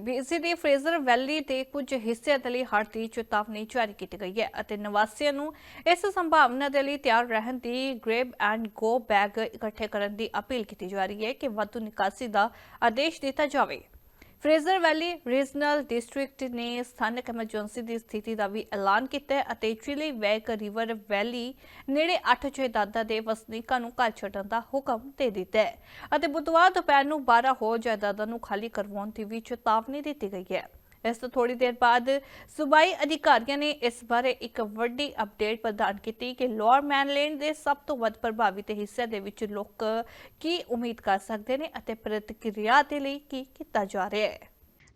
BBC ਦੀ Fraser ਵੈਲੀ ਦੇ ਕੁਝ ਹਿੱਸਿਆਂ ਦੇ ਲਈ ਹੜ੍ਹ ਦੀ ਚੇਤਾਵਨੀ ਜਾਰੀ ਕੀਤੀ ਗਈ ਹੈ ਅਤੇ ਨਿਵਾਸੀਆਂ ਨੂੰ ਇਸ ਸੰਭਾਵਨਾ ਦੇ ਲਈ ਤਿਆਰ ਰਹਿਣ ਦੀ ਗ੍ਰੇਬ ਐਂਡ ਗੋ ਬੈਗ ਇਕੱਠੇ ਕਰਨ ਦੀ ਅਪੀਲ ਕੀਤੀ ਜਾ ਰਹੀ ਹੈ ਕਿ ਵਾਧੂ ਨਿਕਾਸੀ ਦਾ ਆਦੇਸ਼ ਦਿੱਤਾ ਜਾਵੇ। ਫਰੇਜ਼ਰ ਵੈਲੀ ਰੀਜਨਲ ਡਿਸਟ੍ਰਿਕਟ ਨੇ ਸਥਾਨਕ ਐਮਰਜੈਂਸੀ ਦੀ ਸਥਿਤੀ ਦਾ ਵੀ ਐਲਾਨ ਕੀਤਾ ਅਤੇ ਚਿਲੀ ਵੈਕ ਰਿਵਰ ਵੈਲੀ ਨੇੜੇ 8 ਜਾਇਦਾਦਾਂ ਦੇ ਵਸਨੀਕਾਂ ਨੂੰ ਘਰ ਛੱਡਣ ਦਾ ਹੁਕਮ ਦੇ ਦਿੱਤਾ ਹੈ ਅਤੇ ਬੁੱਧਵਾਰ ਦੁਪਹਿਰ ਨੂੰ 12 ਹੋਰ ਜਾਇਦਾਦਾਂ ਨੂੰ ਖਾਲੀ ਕਰਵਾਉਣ ਦੀ ਵੀ ਚੇਤਾਵਨੀ ਦਿੱਤੀ ਗਈ ਹੈ। ਇਸ ਤੋਂ ਥੋੜੀ ਦੇਰ ਬਾਅਦ ਸੂਬਾਈ ਅਧਿਕਾਰੀਆਂ ਨੇ ਇਸ ਬਾਰੇ ਇੱਕ ਵੱਡੀ ਅਪਡੇਟ ਪ੍ਰਦਾਨ ਕੀਤੀ ਕਿ ਲੋਅਰ ਮੈਨਲੈਂਡ ਦੇ ਸਭ ਤੋਂ ਵੱਧ ਪ੍ਰਭਾਵਿਤ ਹਿੱਸਿਆਂ ਦੇ ਵਿੱਚ ਲੋਕ ਕੀ ਉਮੀਦ ਕਰ ਸਕਦੇ ਨੇ ਅਤੇ ਪ੍ਰਤੀਕਿਰਿਆ ਦੇ ਲਈ ਕੀ ਕੀਤਾ ਜਾ ਰਿਹਾ ਹੈ।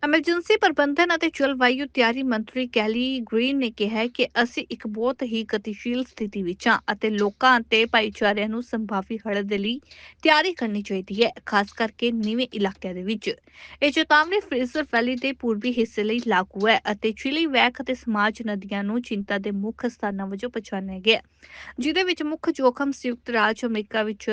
ਐਮਰਜੈਂਸੀ ਪ੍ਰਬੰਧਨ ਅਤੇ ਜਲਵਾਯੂ ਤਿਆਰੀ ਮੰਤਰੀ ਕੈਲੀ ਗ੍ਰੀਨ ਨੇ ਕਿਹਾ ਕਿ ਅਸੀਂ ਇੱਕ ਬਹੁਤ ਹੀ ਗਤੀਸ਼ੀਲ ਸਥਿਤੀ ਵਿੱਚ ਹਾਂ ਅਤੇ ਲੋਕਾਂ ਅਤੇ ਭਾਈਚਾਰਿਆਂ ਨੂੰ ਸੰਭਾਵੀ ਹੜ੍ਹ ਦੇ ਲਈ ਤਿਆਰੀ ਕਰਨੀ ਚਾਹੀਦੀ ਹੈ ਖਾਸ ਕਰਕੇ ਨੀਵੇਂ ਇਲਾਕਿਆਂ ਦੇ ਵਿੱਚ। ਇਹ ਚੇਤਾਵਨੀ ਫਰੇਜ਼ਰ ਵੈਲੀ ਦੇ ਪੂਰਬੀ ਹਿੱਸੇ ਲਈ ਲਾਗੂ ਹੈ ਅਤੇ ਚਿਲੀ ਵੈਕ ਅਤੇ ਸਮਾਜ ਨਦੀਆਂ ਨੂੰ ਚਿੰਤਾ ਦੇ ਮੁੱਖ ਸਥਾਨਾਂ ਵਜੋਂ ਪਛਾਣਿਆ ਗਿਆ ਹੈ, ਜਿਹਦੇ ਵਿੱਚ ਮੁੱਖ ਜੋਖਮ ਸੰਯੁਕਤ ਰਾਜ ਅਮਰੀਕਾ ਵਿੱਚ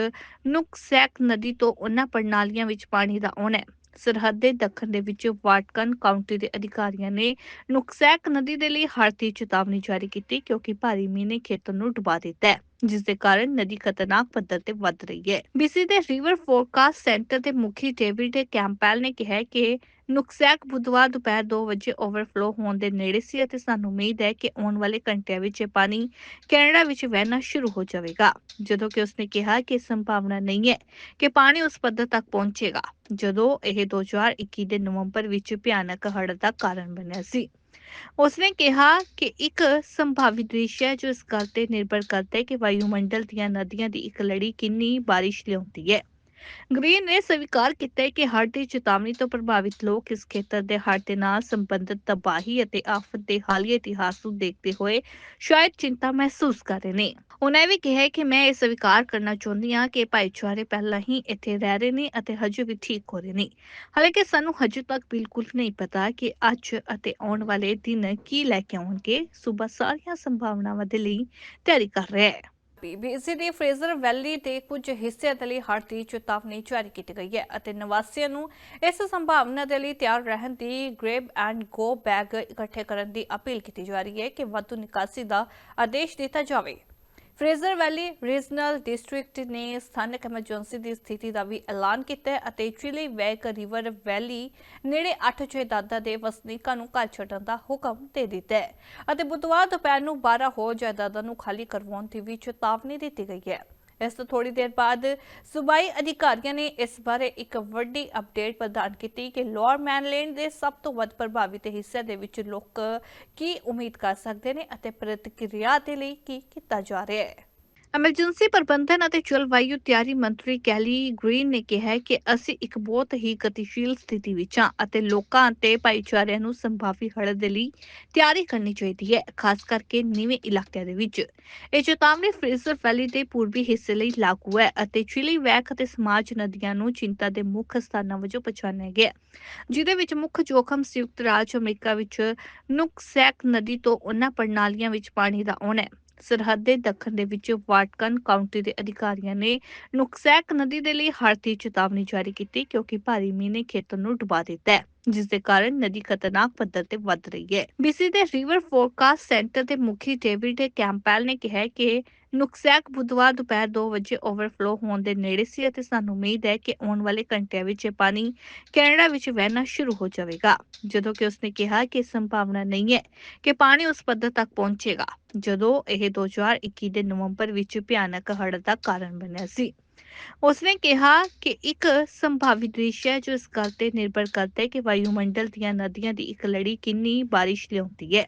ਨੁਕਸੈਕ ਨਦੀ ਤੋਂ ਉਹਨਾਂ ਪ੍ਰਣਾਲੀਆਂ ਵਿੱਚ ਪਾਣੀ ਦਾ ਆਉਣਾ ਹੈ। ਸਰਹੱਦ ਦੇ ਦੱਖਣ ਦੇ ਵਿੱਚ ਵਾਟਕਨ ਕਾਉਂਟੀ ਦੇ ਅਧਿਕਾਰੀਆਂ ਨੇ ਨੁਕਸੈਕ ਨਦੀ ਦੇ ਲਈ ਹੜ੍ਹ ਦੀ ਚੇਤਾਵਨੀ ਜਾਰੀ ਕੀਤੀ ਕਿਉਂਕਿ ਭਾਰੀ ਮੀਂਹ ਨੇ ਖੇਤਰ ਨੂੰ ਡੁਬਾ ਦਿੱਤਾ ਹੈ। ਜਿਸ ਦੇ ਕਾਰਨ ਨਦੀ ਖਤਰਨਾਕ ਪੱਧਰ ਤੇ ਵੱਧ ਰਹੀ ਹੈ। ਬੀਸੀ ਦੇ ਰਿਵਰ ਫੋਰਕਾਸਟ ਸੈਂਟਰ ਦੇ ਮੁਖੀ ਡੇਵਿਡ ਕੈਂਪੈਲ ਨੇ ਕਿਹਾ ਕਿ ਨੁਕਸੈਕ ਬੁੱਧਵਾਰ ਦੁਪਹਿਰ 2 ਵਜੇ ਓਵਰਫਲੋ ਹੋਣ ਦੇ ਨੇੜੇ ਸੀ ਅਤੇ ਸਾਨੂੰ ਉਮੀਦ ਹੈ ਕਿ ਆਉਣ ਵਾਲੇ ਘੰਟਿਆਂ ਵਿੱਚ ਇਹ ਪਾਣੀ ਕੈਨੇਡਾ ਵਿੱਚ ਵਹਿਣਾ ਸ਼ੁਰੂ ਹੋ ਜਾਵੇਗਾ। ਜਦੋਂ ਕਿ ਉਸਨੇ ਕਿਹਾ ਕਿ ਸੰਭਾਵਨਾ ਨਹੀਂ ਹੈ ਕਿ ਪਾਣੀ ਉਸ ਪੱਧਰ ਤੱਕ ਪਹੁੰਚੇਗਾ, ਜਦੋਂ ਇਹ 2021 ਦੇ ਨਵੰਬਰ ਵਿੱਚ ਭਿਆਨਕ ਹੜ੍ਹ ਦਾ ਕਾਰਨ ਬਣਿਆ ਸੀ। ਉਸਨੇ ਕਿਹਾ ਕਿ ਇੱਕ ਸੰਭਾਵਿਤ ਦ੍ਰਿਸ਼ ਹੈ ਜੋ ਇਸ ਗੱਲ ਤੇ ਨਿਰਭਰ ਕਰਦਾ ਹੈ ਕਿ ਵਾਯੂਮੰਡਲ ਦੀਆਂ ਨਦੀਆਂ ਦੀ ਇੱਕ ਲੜੀ ਕਿੰਨੀ ਬਾਰਿਸ਼ ਲਿਆਉਂਦੀ ਹੈ। ਗ੍ਰੀਨ ਨੇ ਸਵੀਕਾਰ ਕੀਤਾ ਹੈ ਕਿ ਹੜ੍ਹ ਦੀ ਚੇਤਾਵਨੀ ਤੋਂ ਪ੍ਰਭਾਵਿਤ ਲੋਕ ਇਸ ਖੇਤਰ ਦੇ ਹੜ੍ਹ ਦੇ ਨਾਲ ਸੰਬੰਧਿਤ ਤਬਾਹੀ ਅਤੇ ਆਫਤ ਦੇ ਹਾਲੀਆ ਇਤਿਹਾਸ ਨੂੰ ਦੇਖਦੇ ਹੋਏ ਸ਼ਾਇਦ ਚਿੰਤਾ ਮਹਿਸੂਸ ਕਰ ਰਹੇ ਨੇ। ਉਹਨਾਂ ਵੀ ਕਿਹਾ ਕਿ ਮੈਂ ਇਹ ਸਵੀਕਾਰ ਕਰਨਾ ਚਾਹੁੰਦੀ ਹਾਂ ਕਿ ਭਾਈਚਾਰੇ ਪਹਿਲਾਂ ਹੀ ਇੱਥੇ ਰਹਿ ਰਹੇ ਨੇ ਅਤੇ ਹਜੇ ਵੀ ਠੀਕ ਹੋ ਰਹੇ ਨੇ। ਹਾਲਾਂਕਿ ਸਾਨੂੰ ਹਜੇ ਤੱਕ ਬਿਲਕੁਲ ਨਹੀਂ ਪਤਾ ਕਿ ਅੱਜ ਅਤੇ ਆਉਣ ਵਾਲੇ ਦਿਨ ਕੀ ਲੈ ਕੇ ਆਉਣਗੇ। ਸੂਬਾ ਸਾਰੀਆਂ ਸੰਭਾਵਨਾਵਾਂ ਦੇ ਲਈ ਤਿਆਰੀ ਕਰ ਰਿਹਾ ਹੈ। ਬੀਬੀਸੀ ਦੀ ਫਰੇਜ਼ਰ ਵੈਲੀ ਦੇ ਕੁਝ ਹਿੱਸਿਆਂ ਦੇ ਲਈ ਹੜ੍ਹ ਦੀ ਚੇਤਾਵਨੀ ਜਾਰੀ ਕੀਤੀ ਗਈ ਹੈ ਅਤੇ ਨਿਵਾਸੀਆਂ ਨੂੰ ਇਸ ਸੰਭਾਵਨਾ ਦੇ ਲਈ ਤਿਆਰ ਰਹਿਣ ਦੀ ਗ੍ਰੇਬ ਐਂਡ ਗੋ ਬੈਗ ਇਕੱਠੇ ਕਰਨ ਦੀ ਅਪੀਲ ਕੀਤੀ ਜਾ ਰਹੀ ਹੈ ਕਿ ਵਾਧੂ ਨਿਕਾਸੀ ਦਾ ਆਦੇਸ਼ ਦਿੱਤਾ ਜਾਵੇ। ਫਰੇਜ਼ਰ ਵੈਲੀ ਰੀਜਨਲ ਡਿਸਟ੍ਰਿਕਟ ਨੇ ਸਥਾਨਕ ਐਮਰਜੈਂਸੀ ਦੀ ਸਥਿਤੀ ਦਾ ਵੀ ਐਲਾਨ ਕੀਤਾ ਅਤੇ ਚਿਲੀ ਵੈਕ ਰਿਵਰ ਵੈਲੀ ਨੇੜੇ 8 ਜਾਇਦਾਦਾਂ ਦੇ ਵਸਨੀਕਾਂ ਨੂੰ ਘਰ ਛੱਡਣ ਦਾ ਹੁਕਮ ਦੇ ਦਿੱਤਾ ਹੈ ਅਤੇ ਬੁੱਧਵਾਰ ਦੁਪਹਿਰ ਨੂੰ 12 ਹੋਰ ਜਾਇਦਾਦਾਂ ਨੂੰ ਖਾਲੀ ਕਰਵਾਉਣ ਦੀ ਵੀ ਚੇਤਾਵਨੀ ਦਿੱਤੀ ਗਈ ਹੈ। ਇਸ ਤੋਂ ਥੋੜੀ ਦੇਰ ਬਾਅਦ ਸੂਬਾਈ ਅਧਿਕਾਰੀਆਂ ਨੇ ਇਸ ਬਾਰੇ ਇੱਕ ਵੱਡੀ ਅਪਡੇਟ ਪ੍ਰਦਾਨ ਕੀਤੀ ਕਿ ਲੋਅਰ ਮੈਨਲੈਂਡ ਦੇ ਸਭ ਤੋਂ ਵੱਧ ਪ੍ਰਭਾਵਿਤ ਹਿੱਸਿਆਂ ਦੇ ਵਿੱਚ ਲੋਕ ਕੀ ਉਮੀਦ ਕਰ ਸਕਦੇ ਨੇ ਅਤੇ ਪ੍ਰਤੀਕਿਰਿਆ ਦੇ ਲਈ ਕੀ ਕੀਤਾ ਜਾ ਰਿਹਾ ਹੈ। ਐਮਰਜੈਂਸੀ ਪ੍ਰਬੰਧਨ ਅਤੇ ਜਲਵਾਯੂ ਤਿਆਰੀ ਮੰਤਰੀ ਕੈਲੀ ਗ੍ਰੀਨ ਨੇ ਕਿਹਾ ਕਿ ਅਸੀਂ ਇੱਕ ਬਹੁਤ ਹੀ ਗਤੀਸ਼ੀਲ ਸਥਿਤੀ ਵਿੱਚ ਹਾਂ ਅਤੇ ਲੋਕਾਂ ਅਤੇ ਭਾਈਚਾਰਿਆਂ ਨੂੰ ਸੰਭਾਵੀ ਹੜ੍ਹ ਦੇ ਲਈ ਤਿਆਰੀ ਕਰਨੀ ਚਾਹੀਦੀ ਹੈ ਖਾਸ ਕਰਕੇ ਨੀਵੇਂ ਇਲਾਕਿਆਂ ਦੇ ਵਿੱਚ। ਇਹ ਚੇਤਾਵਨੀ ਫਰੇਜ਼ਰ ਵੈਲੀ ਦੇ ਪੂਰਬੀ ਹਿੱਸੇ ਲਈ ਲਾਗੂ ਹੈ ਅਤੇ ਚਿਲੀ ਵੈਕ ਅਤੇ ਸਮਾਜ ਨਦੀਆਂ ਨੂੰ ਚਿੰਤਾ ਦੇ ਮੁੱਖ ਸਥਾਨਾਂ ਵਜੋਂ ਪਛਾਣਿਆ ਗਿਆ ਹੈ, ਜਿਹਦੇ ਵਿੱਚ ਮੁੱਖ ਜੋਖਮ ਸੰਯੁਕਤ ਰਾਜ ਅਮਰੀਕਾ ਵਿੱਚ ਨੁਕਸੈਕ ਨਦੀ ਤੋਂ ਉਹਨਾਂ ਪ੍ਰਣਾਲੀਆਂ ਵਿੱਚ ਪਾਣੀ ਦਾ ਆਉਣਾ ਹੈ। ਸਰਹੱਦ ਦੇ ਦੱਖਣ ਦੇ ਵਿੱਚ ਵਾਟਕਨ ਕਾਉਂਟੀ ਦੇ ਅਧਿਕਾਰੀਆਂ ਨੇ ਨੁਕਸੈਕ ਨਦੀ ਦੇ ਲਈ ਹੜ੍ਹ ਦੀ ਚੇਤਾਵਨੀ ਜਾਰੀ ਕੀਤੀ ਕਿਉਂਕਿ ਭਾਰੀ ਮੀਂਹ ਨੇ ਖੇਤਰ ਨੂੰ ਡੁਬਾ ਦਿੱਤਾ ਹੈ। ਜਿਸ ਦੇ ਕਾਰਨ ਨਦੀ ਖਤਰਨਾਕ ਪੱਧਰ ਤੇ ਵੱਧ ਰਹੀ ਹੈ। ਬੀਸੀ ਦੇ ਰਿਵਰ ਫੋਰਕਾਸਟ ਸੈਂਟਰ ਦੇ ਮੁਖੀ ਡੇਵਿਡ ਕੈਂਪੈਲ ਨੇ ਕਿਹਾ ਕਿ ਨੁਕਸੈਕ ਬੁੱਧਵਾਰ ਦੁਪਹਿਰ 2 ਵਜੇ ਓਵਰਫਲੋ ਹੋਣ ਦੇ ਨੇੜੇ ਸੀ ਅਤੇ ਸਾਨੂੰ ਉਮੀਦ ਹੈ ਕਿ ਆਉਣ ਵਾਲੇ ਘੰਟਿਆਂ ਵਿੱਚ ਇਹ ਪਾਣੀ ਕੈਨੇਡਾ ਵਿੱਚ ਵਹਿਣਾ ਸ਼ੁਰੂ ਹੋ ਜਾਵੇਗਾ। ਜਦੋਂ ਕਿ ਉਸਨੇ ਕਿਹਾ ਕਿ ਸੰਭਾਵਨਾ ਨਹੀਂ ਹੈ ਕਿ ਪਾਣੀ ਉਸ ਪੱਧਰ ਤੱਕ ਪਹੁੰਚੇਗਾ, ਜਦੋਂ ਇਹ 2021 ਦੇ ਨਵੰਬਰ ਵਿੱਚ ਭਿਆਨਕ ਹੜ੍ਹ ਦਾ ਕਾਰਨ ਬਣਿਆ ਸੀ। ਉਸਨੇ ਕਿਹਾ ਕਿ ਇੱਕ ਸੰਭਾਵਿਤ ਦ੍ਰਿਸ਼ ਹੈ ਜੋ ਇਸ ਗੱਲ ਤੇ ਨਿਰਭਰ ਕਰਦਾ ਹੈ ਕਿ ਵਾਯੂਮੰਡਲ ਦੀਆਂ ਨਦੀਆਂ ਦੀ ਇੱਕ ਲੜੀ ਕਿੰਨੀ ਬਾਰਿਸ਼ ਲਿਆਉਂਦੀ ਹੈ।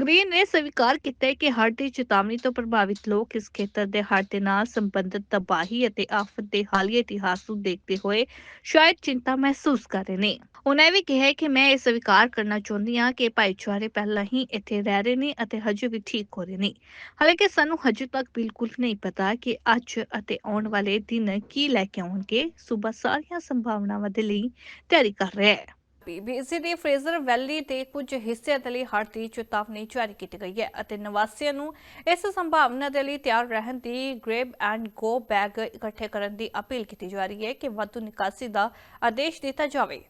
ਗ੍ਰੀਨ ਨੇ ਸਵੀਕਾਰ ਕੀਤਾ ਹੈ ਕਿ ਹੜ੍ਹ ਦੀ ਚੇਤਾਵਨੀ ਤੋਂ ਪ੍ਰਭਾਵਿਤ ਲੋਕ ਇਸ ਖੇਤਰ ਦੇ ਹੜ੍ਹ ਦੇ ਨਾਲ ਸੰਬੰਧਿਤ ਤਬਾਹੀ ਅਤੇ ਆਫਤ ਦੇ ਹਾਲੀਆ ਇਤਿਹਾਸ ਨੂੰ ਦੇਖਦੇ ਹੋਏ ਸ਼ਾਇਦ ਚਿੰਤਾ ਮਹਿਸੂਸ ਕਰ ਰਹੇ ਨੇ। ਉਹਨਾਂ ਵੀ ਕਿਹਾ ਕਿ ਮੈਂ ਇਹ ਸਵੀਕਾਰ ਕਰਨਾ ਚਾਹੁੰਦੀ ਹਾਂ ਕਿ ਭਾਈਚਾਰੇ ਪਹਿਲਾਂ ਹੀ ਇੱਥੇ ਰਹਿ ਰਹੇ ਨੇ ਅਤੇ ਹਜੇ ਵੀ ਠੀਕ ਹੋ ਰਹੇ ਨੇ। ਹਾਲਾਂਕਿ ਸਾਨੂੰ ਹਜੇ ਤੱਕ ਬਿਲਕੁਲ ਨਹੀਂ ਪਤਾ ਕਿ ਅੱਜ ਅਤੇ ਆਉਣ ਵਾਲੇ ਦਿਨ ਕੀ ਲੈ ਕੇ ਆਉਣਗੇ। ਸੂਬਾ ਸਾਰੀਆਂ ਸੰਭਾਵਨਾਵਾਂ ਦੇ ਲਈ ਤਿਆਰੀ ਕਰ ਰਿਹਾ ਹੈ। ਬੀਬੀਸੀ ਦੀ ਫਰੇਜ਼ਰ ਵੈਲੀ ਦੇ ਕੁਝ ਹਿੱਸਿਆਂ ਦੇ ਲਈ ਹੜ੍ਹ ਦੀ ਚੇਤਾਵਨੀ ਜਾਰੀ ਕੀਤੀ ਗਈ ਹੈ ਅਤੇ ਨਿਵਾਸੀਆਂ ਨੂੰ ਇਸ ਸੰਭਾਵਨਾ ਦੇ ਲਈ ਤਿਆਰ ਰਹਿਣ ਦੀ ਗ੍ਰੇਬ ਐਂਡ ਗੋ ਬੈਗ ਇਕੱਠੇ ਕਰਨ ਦੀ ਅਪੀਲ ਕੀਤੀ ਜਾ ਰਹੀ ਹੈ ਕਿ ਵਾਧੂ ਨਿਕਾਸੀ ਦਾ ਆਦੇਸ਼ ਦਿੱਤਾ ਜਾਵੇ।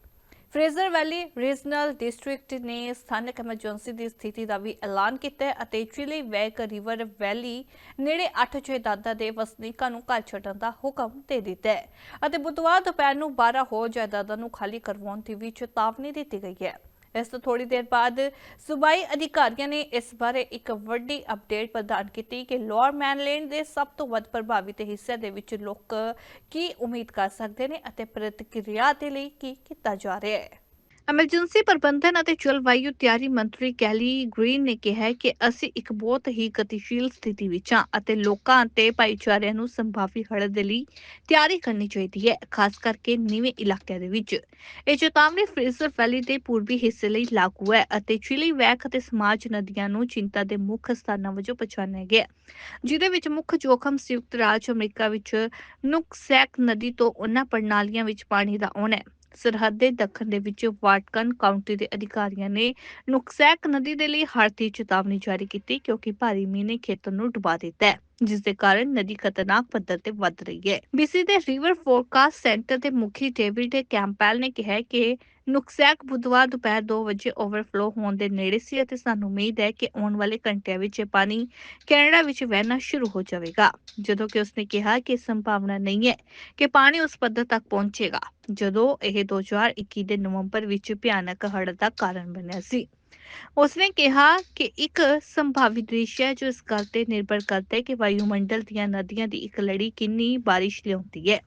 ਫਰੇਜ਼ਰ ਵੈਲੀ ਰੀਜਨਲ ਡਿਸਟ੍ਰਿਕਟ ਨੇ ਸਥਾਨਕ ਐਮਰਜੈਂਸੀ ਦੀ ਸਥਿਤੀ ਦਾ ਵੀ ਐਲਾਨ ਕੀਤਾ ਹੈ ਅਤੇ ਚਿਲੀ ਵੈਕ ਰਿਵਰ ਵੈਲੀ ਨੇੜੇ 8 ਜਾਇਦਾਦਾਂ ਦੇ ਵਸਨੀਕਾਂ ਨੂੰ ਘਰ ਛੱਡਣ ਦਾ ਹੁਕਮ ਦੇ ਦਿੱਤਾ ਹੈ ਅਤੇ ਬੁੱਧਵਾਰ ਦੁਪਹਿਰ ਨੂੰ 12 ਹੋਰ ਜਾਇਦਾਦਾਂ ਨੂੰ ਖਾਲੀ ਕਰਵਾਉਣ ਦੀ ਵੀ ਚੇਤਾਵਨੀ ਦਿੱਤੀ ਗਈ ਹੈ। ਇਸ ਤੋਂ ਥੋੜੀ ਦੇਰ ਬਾਅਦ ਸੂਬਾਈ ਅਧਿਕਾਰੀਆਂ ਨੇ ਇਸ ਬਾਰੇ ਇੱਕ ਵੱਡੀ ਅਪਡੇਟ ਪ੍ਰਦਾਨ ਕੀਤੀ ਕਿ ਲੋਅਰ ਮੈਨਲੈਂਡ ਦੇ ਸਭ ਤੋਂ ਵੱਧ ਪ੍ਰਭਾਵਿਤ ਹਿੱਸੇ ਦੇ ਵਿੱਚ ਲੋਕ ਕੀ ਉਮੀਦ ਕਰ ਸਕਦੇ ਨੇ ਅਤੇ ਪ੍ਰਤੀਕਿਰਿਆ ਦੇ ਲਈ ਕੀ ਕੀਤਾ ਜਾ ਰਿਹਾ ਹੈ। ਐਮਰਜੈਂਸੀ ਪ੍ਰਬੰਧਨ ਅਤੇ ਜਲਵਾਯੂ ਤਿਆਰੀ ਮੰਤਰੀ ਕੈਲੀ ਗ੍ਰੀਨ ਨੇ ਕਿਹਾ ਹੈ ਕਿ ਅਸੀਂ ਇੱਕ ਬਹੁਤ ਹੀ ਗਤੀਸ਼ੀਲ ਸਥਿਤੀ ਵਿੱਚ ਹਾਂ ਅਤੇ ਲੋਕਾਂ ਅਤੇ ਭਾਈਚਾਰਿਆਂ ਨੂੰ ਸੰਭਾਵੀ ਹੜ੍ਹ ਦੇ ਲਈ ਤਿਆਰੀ ਕਰਨੀ ਚਾਹੀਦੀ ਹੈ, ਖਾਸ ਕਰਕੇ ਨੀਵੇਂ ਇਲਾਕਿਆਂ ਦੇ ਵਿੱਚ। ਇਹ ਚੇਤਾਵਨੀ ਫਰੇਜ਼ਰ ਵੈਲੀ ਦੇ ਪੂਰਬੀ ਹਿੱਸੇ ਲਈ ਲਾਗੂ ਹੈ ਅਤੇ ਚਿਲੀ ਵੈਕ ਅਤੇ ਸਮਾਜ ਨਦੀਆਂ ਨੂੰ ਚਿੰਤਾ ਦੇ ਮੁੱਖ ਸਥਾਨਾਂ ਵਜੋਂ ਪਛਾਣਿਆ ਗਿਆ ਜਿਹਦੇ ਵਿੱਚ ਮੁੱਖ ਜੋਖਮ ਸੰਯੁਕਤ ਰਾਜ ਅਮਰੀਕਾ ਵਿੱਚ ਨੁਕਸੈਕ ਨਦੀ ਤੋਂ ਉਹਨਾਂ ਪ੍ਰਣਾਲੀਆਂ ਵਿੱਚ ਪਾਣੀ ਦਾ ਆਉਣਾ ਹੈ। ਸਰਹੱਦ ਦੇ ਦੱਖਣ ਦੇ ਵਿੱਚ ਵਾਟਕਨ ਕਾਉਂਟੀ ਦੇ ਅਧਿਕਾਰੀਆਂ ਨੇ ਨੁਕਸੈਕ ਨਦੀ ਦੇ ਲਈ ਹੜ੍ਹ ਦੀ ਚੇਤਾਵਨੀ ਜਾਰੀ ਕੀਤੀ ਕਿਉਂਕਿ ਭਾਰੀ ਮੀਂਹ ਨੇ ਖੇਤਰ ਨੂੰ ਡੁਬਾ ਦਿੱਤਾ ਹੈ। ਜਿਸ ਦੇ ਕਾਰਨ ਨਦੀ ਖਤਰਨਾਕ ਪੱਧਰ ਤੇ ਵੱਧ ਰਹੀ ਹੈ। ਬੀਸੀ ਦੇ ਰਿਵਰ ਫੋਰਕਾਸਟ ਸੈਂਟਰ ਦੇ ਮੁਖੀ ਡੇਵਿਡ ਕੈਂਪੈਲ ਨੇ ਕਿਹਾ ਕਿ ਨੁਕਸੈਕ ਬੁੱਧਵਾਰ ਦੁਪਹਿਰ 2 ਵਜੇ ਓਵਰਫਲੋ ਹੋਣ ਦੇ ਨੇੜੇ ਸੀ ਅਤੇ ਸਾਨੂੰ ਉਮੀਦ ਹੈ ਕਿ ਆਉਣ ਵਾਲੇ ਘੰਟਿਆਂ ਵਿੱਚ ਇਹ ਪਾਣੀ ਕੈਨੇਡਾ ਵਿੱਚ ਵਹਿਣਾ ਸ਼ੁਰੂ ਹੋ ਜਾਵੇਗਾ। ਜਦੋਂ ਕਿ ਉਸਨੇ ਕਿਹਾ ਕਿ ਸੰਭਾਵਨਾ ਨਹੀਂ ਹੈ ਕਿ ਪਾਣੀ ਉਸ ਪੱਧਰ ਤੱਕ ਪਹੁੰਚੇਗਾ, ਜਦੋਂ ਇਹ 2021 ਦੇ ਨਵੰਬਰ ਵਿੱਚ ਭਿਆਨਕ ਹੜ੍ਹ ਦਾ ਕਾਰਨ ਬਣਿਆ ਸੀ। ਉਸਨੇ ਕਿਹਾ ਕਿ ਇੱਕ ਸੰਭਾਵੀ ਦ੍ਰਿਸ਼ ਹੈ ਜੋ ਇਸ ਗੱਲ ਤੇ ਨਿਰਭਰ ਕਰਦਾ ਹੈ ਕਿ ਵਾਯੂਮੰਡਲ ਦੀਆਂ ਨਦੀਆਂ ਦੀ ਇੱਕ ਲੜੀ ਕਿੰਨੀ ਬਾਰਿਸ਼ ਲਿਆਉਂਦੀ ਹੈ।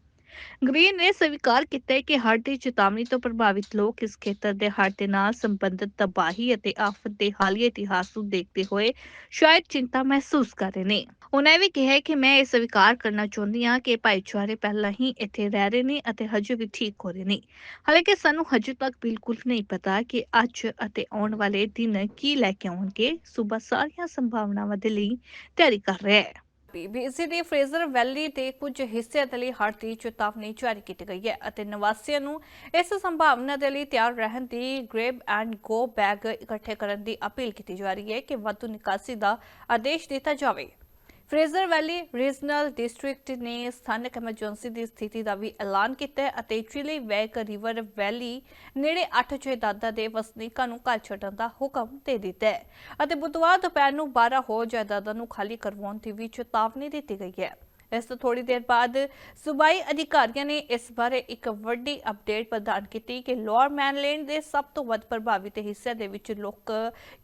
ਗ੍ਰੀਨ ਨੇ ਸਵੀਕਾਰ ਕੀਤਾ ਹੈ ਕਿ ਹੜ੍ਹ ਦੀ ਚੇਤਾਵਨੀ ਤੋਂ ਪ੍ਰਭਾਵਿਤ ਲੋਕ ਇਸ ਖੇਤਰ ਦੇ ਹੜ੍ਹ ਦੇ ਨਾਲ ਸੰਬੰਧਿਤ ਤਬਾਹੀ ਅਤੇ ਆਫਤ ਦੇ ਹਾਲੀਆ ਇਤਿਹਾਸ ਨੂੰ ਦੇਖਦੇ ਹੋਏ ਸ਼ਾਇਦ ਚਿੰਤਾ ਮਹਿਸੂਸ ਕਰ ਰਹੇ ਨੇ। ਉਹਨਾਂ ਇਹ ਵੀ ਕਿਹਾ ਕਿ ਮੈਂ ਇਹ ਸਵੀਕਾਰ ਕਰਨਾ ਚਾਹੁੰਦੀ ਹਾਂ ਕਿ ਭਾਈਚਾਰੇ ਪਹਿਲਾਂ ਹੀ ਇੱਥੇ ਰਹਿ ਰਹੇ ਨੇ ਅਤੇ ਹਜੇ ਵੀ ਠੀਕ ਹੋ ਰਹੇ ਨੇ। ਹਾਲਾਂਕਿ ਸਾਨੂੰ ਹਜੇ ਤੱਕ ਬਿਲਕੁਲ ਨਹੀਂ ਪਤਾ ਕਿ ਅੱਜ ਅਤੇ ਆਉਣ ਵਾਲੇ ਦਿਨ ਕੀ ਲੈ ਕੇ ਆਉਣਗੇ। ਸੂਬਾ ਸਾਰੀਆਂ ਸੰਭਾਵਨਾਵਾਂ ਦੇ ਲਈ ਤਿਆਰੀ ਕਰ ਰਿਹਾ ਹੈ। ਬੀਬੀਸੀ ਦੀ ਫਰੇਜ਼ਰ ਵੈਲੀ ਦੇ ਕੁਝ ਹਿੱਸਿਆਂ ਦੇ ਲਈ ਹੜ੍ਹ ਦੀ ਚੇਤਾਵਨੀ ਜਾਰੀ ਕੀਤੀ ਗਈ ਹੈ ਅਤੇ ਨਿਵਾਸੀਆਂ ਨੂੰ ਇਸ ਸੰਭਾਵਨਾ ਦੇ ਲਈ ਤਿਆਰ ਰਹਿਣ ਦੀ ਗ੍ਰੇਬ ਐਂਡ ਗੋ ਬੈਗ ਇਕੱਠੇ ਕਰਨ ਦੀ ਅਪੀਲ ਕੀਤੀ ਜਾ ਰਹੀ ਹੈ ਕਿ ਵਾਧੂ ਨਿਕਾਸੀ ਦਾ ਆਦੇਸ਼ ਦਿੱਤਾ ਜਾਵੇ। ਫਰੇਜ਼ਰ ਵੈਲੀ ਰੀਜਨਲ ਡਿਸਟ੍ਰਿਕਟ ਨੇ ਸਥਾਨਕ ਐਮਰਜੈਂਸੀ ਦੀ ਸਥਿਤੀ ਦਾ ਵੀ ਐਲਾਨ ਕੀਤਾ ਅਤੇ ਚਿਲੀ ਵੈਕ ਰਿਵਰ ਵੈਲੀ ਨੇੜੇ 8 ਜਾਇਦਾਦਾਂ ਦੇ ਵਸਨੀਕਾਂ ਨੂੰ ਘਰ ਛੱਡਣ ਦਾ ਹੁਕਮ ਦੇ ਦਿੱਤਾ ਹੈ ਅਤੇ ਬੁੱਧਵਾਰ ਦੁਪਹਿਰ ਨੂੰ 12 ਹੋਰ ਜਾਇਦਾਦਾਂ ਨੂੰ ਖਾਲੀ ਕਰਵਾਉਣ ਦੀ ਵੀ ਚੇਤਾਵਨੀ ਦਿੱਤੀ ਗਈ ਹੈ। ਇਸ ਤੋਂ ਥੋੜੀ ਦੇਰ ਬਾਅਦ ਸੂਬਾਈ ਅਧਿਕਾਰੀਆਂ ਨੇ ਇਸ ਬਾਰੇ ਇੱਕ ਵੱਡੀ ਅਪਡੇਟ ਪ੍ਰਦਾਨ ਕੀਤੀ ਕਿ ਲੋਅਰ ਮੈਨਲੈਂਡ ਦੇ ਸਭ ਤੋਂ ਵੱਧ ਪ੍ਰਭਾਵਿਤ ਹਿੱਸਿਆਂ ਦੇ ਵਿੱਚ ਲੋਕ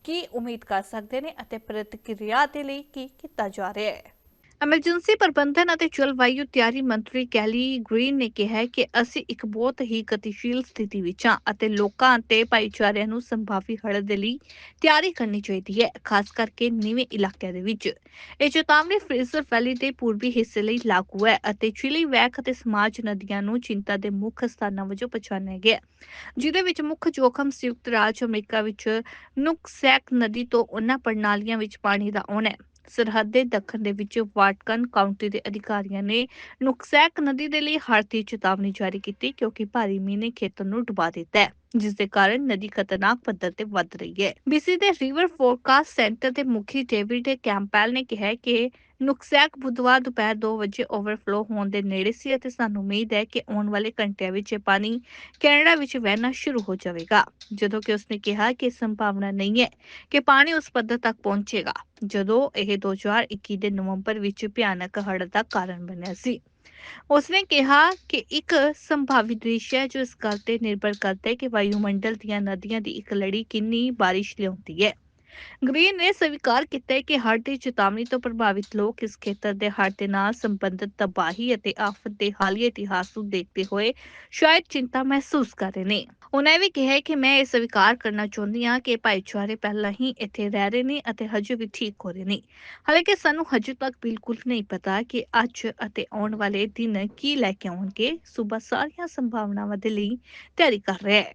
ਕੀ ਉਮੀਦ ਕਰ ਸਕਦੇ ਨੇ ਅਤੇ ਪ੍ਰਤੀਕਿਰਿਆ ਦੇ ਲਈ ਕੀ ਕੀਤਾ ਜਾ ਰਿਹਾ ਹੈ। ਐਮਰਜੈਂਸੀ ਪ੍ਰਬੰਧਨ ਅਤੇ ਜਲਵਾਯੂ ਤਿਆਰੀ ਮੰਤਰੀ ਕੈਲੀ ਗ੍ਰੀਨ ਨੇ ਕਿਹਾ ਕਿ ਅਸੀਂ ਇੱਕ ਬਹੁਤ ਹੀ ਗਤੀਸ਼ੀਲ ਸਥਿਤੀ ਵਿੱਚ ਹਾਂ ਅਤੇ ਲੋਕਾਂ ਅਤੇ ਭਾਈਚਾਰਿਆਂ ਨੂੰ ਸੰਭਾਵੀ ਹੜ੍ਹ ਦੇ ਲਈ ਤਿਆਰੀ ਕਰਨੀ ਚਾਹੀਦੀ ਹੈ ਖਾਸ ਕਰਕੇ ਨੀਵੇਂ ਇਲਾਕਿਆਂ ਦੇ ਵਿੱਚ। ਇਹ ਚੇਤਾਵਨੀ ਫਰੇਜ਼ਰ ਵੈਲੀ ਦੇ ਪੂਰਬੀ ਹਿੱਸੇ ਲਈ ਲਾਗੂ ਹੈ ਅਤੇ ਚਿਲੀ ਵੈਕ ਅਤੇ ਸਮਾਜ ਨਦੀਆਂ ਨੂੰ ਚਿੰਤਾ ਦੇ ਮੁੱਖ ਸਥਾਨਾਂ ਵਜੋਂ ਪਛਾਣਿਆ ਗਿਆ ਹੈ, ਜਿਹਦੇ ਵਿੱਚ ਮੁੱਖ ਜੋਖਮ ਸੰਯੁਕਤ ਰਾਜ ਅਮਰੀਕਾ ਵਿੱਚ ਨੁਕਸੈਕ ਨਦੀ ਤੋਂ ਉਹਨਾਂ ਪ੍ਰਣਾਲੀਆਂ ਵਿੱਚ ਪਾਣੀ ਦਾ ਆਉਣਾ ਹੈ। ਸਰਹੱਦ ਦੇ ਦੱਖਣ ਦੇ ਵਿੱਚ ਵਾਟਕਨ ਕਾਉਂਟੀ ਦੇ ਅਧਿਕਾਰੀਆਂ ਨੇ ਨੁਕਸੈਕ ਨਦੀ ਦੇ ਲਈ ਹੜ੍ਹ ਦੀ ਚੇਤਾਵਨੀ ਜਾਰੀ ਕੀਤੀ ਕਿਉਂਕਿ ਭਾਰੀ ਮੀਂਹ ਨੇ ਖੇਤਰ ਨੂੰ ਡੁਬਾ ਦਿੱਤਾ ਹੈ। ਜਿਸ ਦੇ ਕਾਰਨ ਨਦੀ ਖਤਰਨਾਕ ਪੱਧਰ ਤੇ ਵੱਧ ਰਹੀ ਹੈ। ਬੀਸੀ ਦੇ ਰਿਵਰ ਫੋਰਕਾਸਟ ਸੈਂਟਰ ਦੇ ਮੁਖੀ ਡੇਵਿਡ ਕੈਂਪੈਲ ਨੇ ਕਿਹਾ ਕਿ ਨੁਕਸੈਕ ਬੁੱਧਵਾਰ ਦੁਪਹਿਰ 2 ਵਜੇ ਓਵਰਫਲੋ ਹੋਣ ਦੇ ਨੇੜੇ ਸੀ ਅਤੇ ਸਾਨੂੰ ਉਮੀਦ ਹੈ ਕਿ ਆਉਣ ਵਾਲੇ ਘੰਟਿਆਂ ਵਿੱਚ ਇਹ ਪਾਣੀ ਕੈਨੇਡਾ ਵਿੱਚ ਵਹਿਣਾ ਸ਼ੁਰੂ ਹੋ ਜਾਵੇਗਾ। ਜਦੋਂ ਕਿ ਉਸਨੇ ਕਿਹਾ ਕਿ ਸੰਭਾਵਨਾ ਨਹੀਂ ਹੈ ਕਿ ਪਾਣੀ ਉਸ ਪੱਧਰ ਤੱਕ ਪਹੁੰਚੇਗਾ, ਜਦੋਂ ਇਹ 2021 ਦੇ ਨਵੰਬਰ ਵਿੱਚ ਭਿਆਨਕ ਹੜ੍ਹ ਦਾ ਕਾਰਨ ਬਣਿਆ ਸੀ। ਉਸਨੇ ਕਿਹਾ ਕਿ ਇੱਕ ਸੰਭਾਵੀ ਦ੍ਰਿਸ਼ ਹੈ ਜੋ ਇਸ ਗੱਲ ਤੇ ਨਿਰਭਰ ਕਰਦਾ ਹੈ ਕਿ ਵਾਯੂਮੰਡਲ ਦੀਆਂ ਨਦੀਆਂ ਦੀ ਇੱਕ ਲੜੀ ਕਿੰਨੀ ਬਾਰਿਸ਼ ਲਿਆਉਂਦੀ ਹੈ। ਗ੍ਰੀਨ ਨੇ ਸਵੀਕਾਰ ਕੀਤਾ ਹੈ ਕਿ ਹੜ੍ਹ ਦੀ ਚੇਤਾਵਨੀ ਤੋਂ ਪ੍ਰਭਾਵਿਤ ਲੋਕ ਇਸ ਖੇਤਰ ਦੇ ਹੜ੍ਹ ਦੇ ਨਾਲ ਸੰਬੰਧਿਤ ਤਬਾਹੀ ਅਤੇ ਆਫਤ ਦੇ ਹਾਲੀਆ ਇਤਿਹਾਸ ਨੂੰ ਦੇਖਦੇ ਹੋਏ ਸ਼ਾਇਦ ਚਿੰਤਾ ਮਹਿਸੂਸ ਕਰ ਰਹੇ ਨੇ। ਉਹਨਾਂ ਵੀ ਕਿਹਾ ਕਿ ਮੈਂ ਇਹ ਸਵੀਕਾਰ ਕਰਨਾ ਚਾਹੁੰਦੀ ਹਾਂ ਕਿ ਭਾਈਚਾਰੇ ਪਹਿਲਾਂ ਹੀ ਇੱਥੇ ਰਹਿ ਰਹੇ ਨੇ ਅਤੇ ਹਜੇ ਵੀ ਠੀਕ ਹੋ ਰਹੇ ਨੇ। ਹਾਲਾਂਕਿ ਸਾਨੂੰ ਹਜੇ ਤੱਕ ਬਿਲਕੁਲ ਨਹੀਂ ਪਤਾ ਕਿ ਅੱਜ ਅਤੇ ਆਉਣ ਵਾਲੇ ਦਿਨ ਕੀ ਲੈ ਕੇ ਆਉਣਗੇ। ਸੂਬਾ ਸਾਰੀਆਂ ਸੰਭਾਵਨਾਵਾਂ ਦੇ ਲਈ ਤਿਆਰੀ ਕਰ ਰਿਹਾ ਹੈ।